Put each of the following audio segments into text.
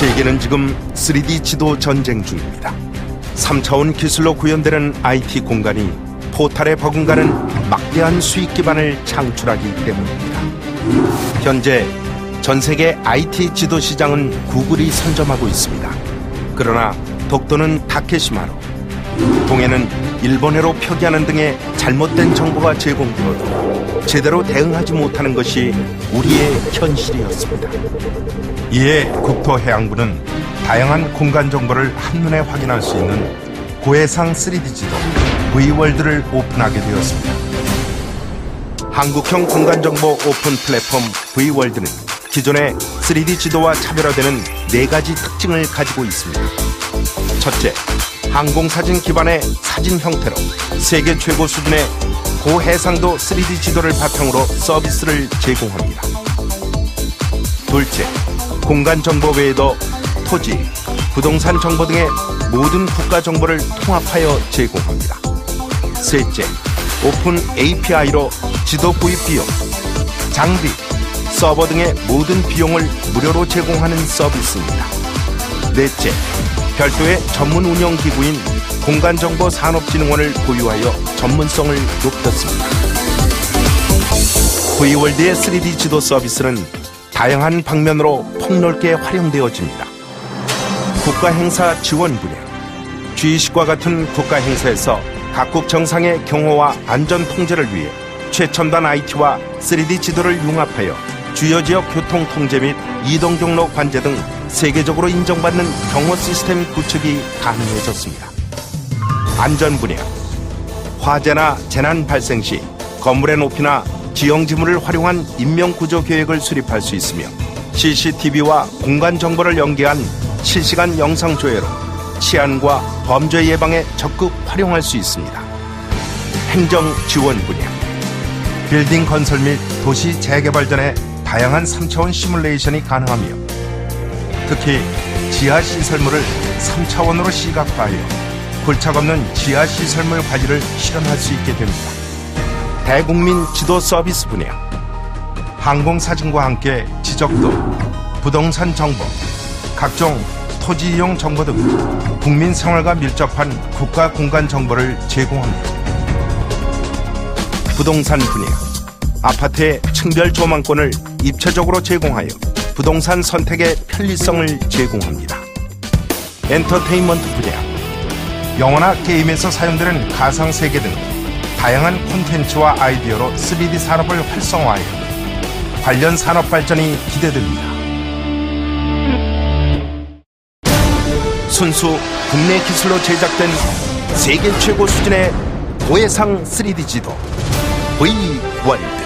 세계는 지금 3D 지도 전쟁 중입니다. 3차원 기술로 구현되는 IT 공간이 포탈에 버금가는 막대한 수익 기반을 창출하기 때문입니다. 현재 전 세계 IT 지도 시장은 구글이 선점하고 있습니다. 그러나 독도는 타케시마로, 동해는 일본해로 표기하는 등의 잘못된 정보가 제공되어도 제대로 대응하지 못하는 것이 우리의 현실이었습니다. 이에 국토해양부는 다양한 공간 정보를 한눈에 확인할 수 있는 고해상 3D 지도 V월드를 오픈하게 되었습니다. 한국형 공간 정보 오픈 플랫폼 V월드는 기존의 3D 지도와 차별화되는 네 가지 특징을 가지고 있습니다. 첫째, 항공사진 기반의 사진 형태로 세계 최고 수준의 고해상도 3D 지도를 바탕으로 서비스를 제공합니다. 둘째, 공간 정보 외에도 토지, 부동산 정보 등의 모든 국가 정보를 통합하여 제공합니다. 셋째, 오픈 API로 지도 구입 비용, 장비, 서버 등의 모든 비용을 무료로 제공하는 서비스입니다. 넷째, 별도의 전문 운영 기구인 공간정보산업진흥원을 보유하여 전문성을 높였습니다. V월드의 3D 지도 서비스는 다양한 방면으로 폭넓게 활용되어집니다. 국가 행사 지원 분야, G20과 같은 국가 행사에서 각국 정상의 경호와 안전 통제를 위해 최첨단 IT와 3D 지도를 융합하여 주요 지역 교통 통제 및 이동 경로 관제 등 세계적으로 인정받는 경호 시스템 구축이 가능해졌습니다. 안전 분야, 화재나 재난 발생 시 건물의 높이나 지형 지물을 활용한 인명 구조 계획을 수립할 수 있으며 CCTV와 공간 정보를 연계한 실시간 영상 조회로 치안과 범죄 예방에 적극 활용할 수 있습니다. 행정 지원 분야, 빌딩 건설 및 도시 재개발 전에 다양한 3차원 시뮬레이션이 가능하며 특히 지하 시설물을 3차원으로 시각화하여 골착 없는 지하 시설물 관리를 실현할 수 있게 됩니다. 대국민 지도 서비스 분야 항공사진과 함께 지적도, 부동산 정보, 각종 토지 이용 정보 등 국민 생활과 밀접한 국가 공간 정보를 제공합니다. 부동산 분야 아파트의 층별 조망권을 입체적으로 제공하여 부동산 선택의 편리성을 제공합니다. 엔터테인먼트 분야 영화나 게임에서 사용되는 가상세계 등 다양한 콘텐츠와 아이디어로 3D 산업을 활성화하여 관련 산업 발전이 기대됩니다. 순수 국내 기술로 제작된 세계 최고 수준의 고해상 3D 지도 V월드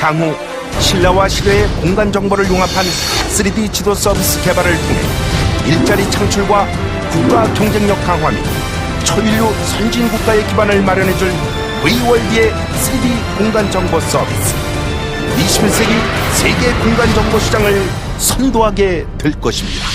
향후 신라와 시대의 공간 정보를 융합한 3D 지도 서비스 개발을 통해 일자리 창출과 국가 경쟁력 강화 및 초인류 선진 국가의 기반을 마련해줄 V월드의 3D 공간 정보 서비스 21세기 세계 공간 정보 시장을 선도하게 될 것입니다.